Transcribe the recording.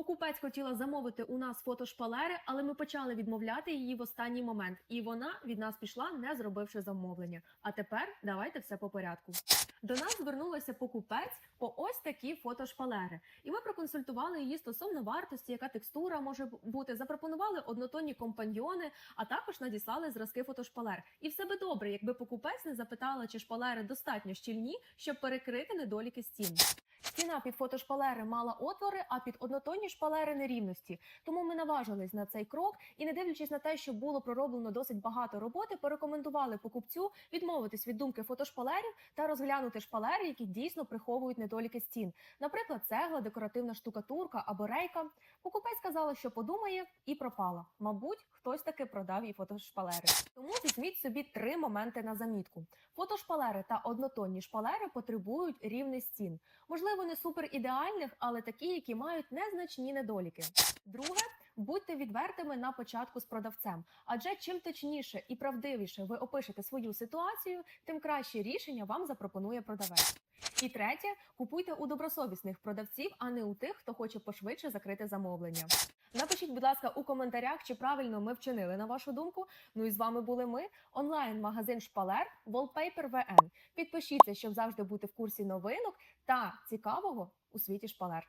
Покупець хотіла замовити у нас фото шпалери, але ми почали відмовляти її в останній момент, і вона від нас пішла, не зробивши замовлення. А тепер давайте все по порядку. До нас звернулася покупець по ось такі фотошпалери, і ми проконсультували її стосовно вартості, яка текстура може бути. Запропонували однотонні компаньйони, а також надіслали зразки фотошпалер. І все би добре, якби покупець не запитала, чи шпалери достатньо щільні, щоб перекрити недоліки стін. Стіна під фотошпалери мала отвори, а під однотонні шпалери нерівності. Тому ми наважились на цей крок і, не дивлячись на те, що було пророблено досить багато роботи, порекомендували покупцю відмовитись від думки фотошпалерів та розглянути шпалери, які дійсно приховують недоліки стін. Наприклад, цегла, декоративна штукатурка або рейка. Покупець сказала, що подумає, і пропала. Мабуть, хтось таки продав їй фотошпалери. Тому візьміть собі три моменти на замітку. Фотошпалери та однотонні шпалери потребують рівних стін. Можливо, не супер ідеальних, але такі, які мають незначні недоліки. Друге, будьте відвертими на початку з продавцем, адже чим точніше і правдивіше ви опишете свою ситуацію, тим краще рішення вам запропонує продавець. І третє, купуйте у добросовісних продавців, а не у тих, хто хоче пошвидше закрити замовлення. Напишіть, будь ласка, у коментарях, чи правильно ми вчинили на вашу думку. Ну і з вами були ми, онлайн-магазин Шпалер Wallpaper VN. Підпишіться, щоб завжди бути в курсі новинок та цікавого у світі шпалер.